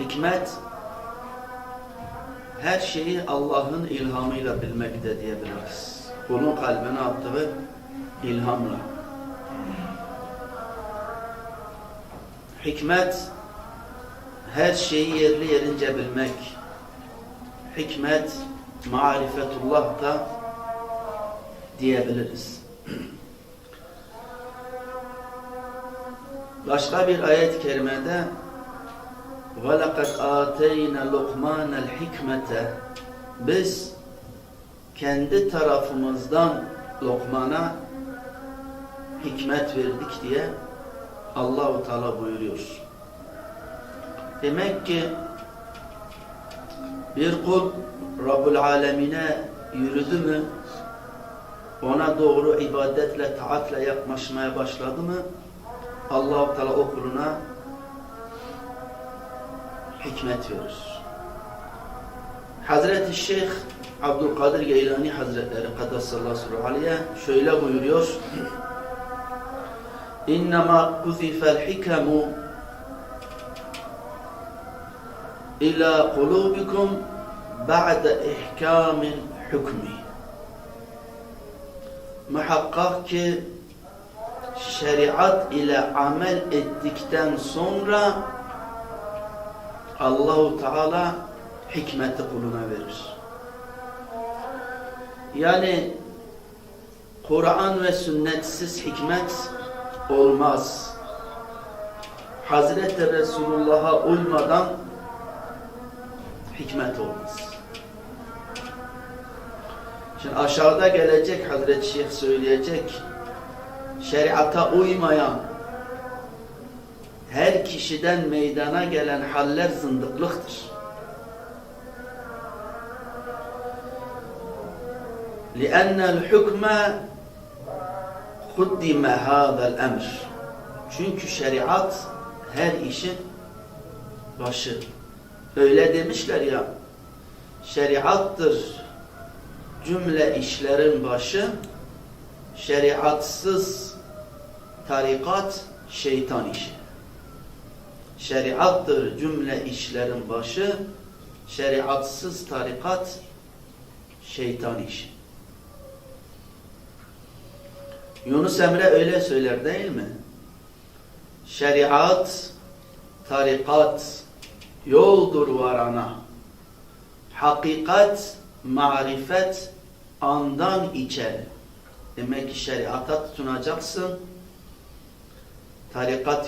Hikmet her şeyi Allah'ın ilhamıyla bilmekte diyebiliriz. Kulun kalbine attığı ilhamla. Hikmet her şeyi yerli yerince bilmek. Hikmet marifetullah da diyebiliriz. Başka bir ayet-i kerimede وَلَقَدْ آتَيْنَا لُقْمَانَ الْحِكْمَةَ Biz kendi tarafımızdan Lokman'a hikmet verdik diye Allahu Teala buyuruyor. Demek ki bir kul Rabbul Alemine yürüdü mü ona doğru ibadetle, taatle yaklaşmaya başladı mı Allah-u Teala o kuluna hikmet verir. Hazreti Şeyh Abdülkadir Geylani Hazretleri Kaddesallahu sirruhu aleyhe şöyle buyuruyor. İnnemâ kuzifel hikemu ila kulubikum ba'de ihkamil hükmü. Muhakkak ki şeriat ile amel ettikten sonra Allahu Teala hikmeti kuluna verir. Yani Kur'an ve sünnetsiz hikmet olmaz. Hazreti Resulullah'a uymadan hikmet olmaz. Şimdi aşağıda gelecek Hazreti Şeyh söyleyecek şeriata uymayan her kişiden meydana gelen haller zındıklıktır. لأن الحكم قدم هذا الأمر Çünkü şeriat her işin başı. Öyle demişler ya, şeriattır cümle işlerin başı, şeriatsız tarikat şeytan işi. Şeriattır cümle işlerin başı, şeriatsız tarikat şeytan işi. Yunus Emre öyle söyler değil mi? Şeriat, tarikat yoldur varana. Hakikat, marifet andan içeri. Demek ki şeriata tutunacaksın. Tarikat